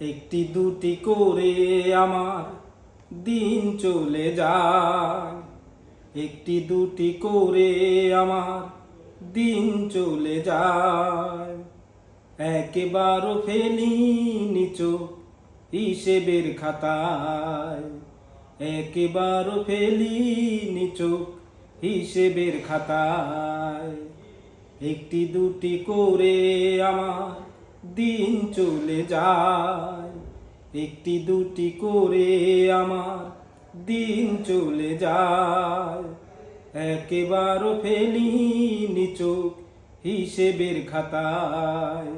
একটি দুটি করে আমার দিন চলে যায়। একটি দুটি করে আমার দিন চলে যায়। একেবারও ফেলি নিচো হিসেবের খাতায়। একেবারও ফেলি নিচো হিসেবের খাতায়। একটি দুটি করে আমার দিন চলে যায়। একটি দুটি করে আমার দিন চলে যায়। একেবারও ফেলি নিচোক হিসেবের খাতায়।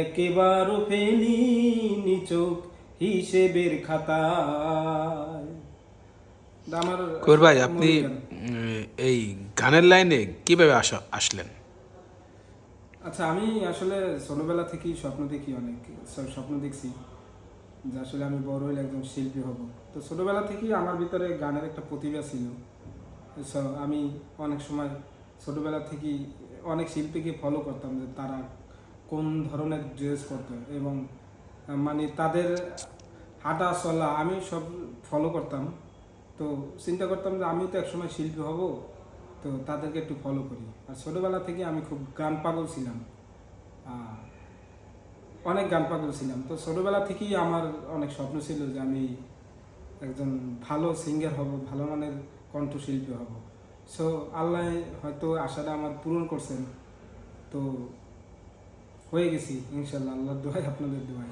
একেবারও ফেলি নিচোক হিসেবের খাতায়। আমার কবির ভাই আপনি এই গানের লাইনে কীভাবে আসা আসলেন? আচ্ছা আমি আসলে ছোটবেলা থেকেই স্বপ্ন দেখি অনেক স্বপ্ন দেখছি যে আসলে আমি বড় হলে একজন শিল্পী হব। তো ছোটোবেলা থেকেই আমার ভিতরে গানের একটা প্রতিভা ছিল। আমি অনেক সময় ছোটোবেলা থেকেই অনেক শিল্পীকে ফলো করতাম যে তারা কোন ধরনের ড্রেস করতো এবং মানে তাদের হাঁটা, চলা আমি সব ফলো করতাম। তো চিন্তা করতাম যে আমি তো একসময় শিল্পী হব। তো তাদেরকে একটু ফলো করি। আর ছোটবেলা থেকে আমি খুব গান পাগল ছিলাম। অনেক গান পাগল ছিলাম। তো ছোটোবেলা থেকেই আমার অনেক স্বপ্ন ছিল যে আমি একজন ভালো সিঙ্গার হব, ভালো মানের কণ্ঠশিল্পী হব। সো আল্লাহ হয়তো আশাটা আমার পূরণ করছেন। তো হয়ে গেছি, ইনশাল্লাহ। আল্লাহর দোয়াই, আপনাদের দোয়াই।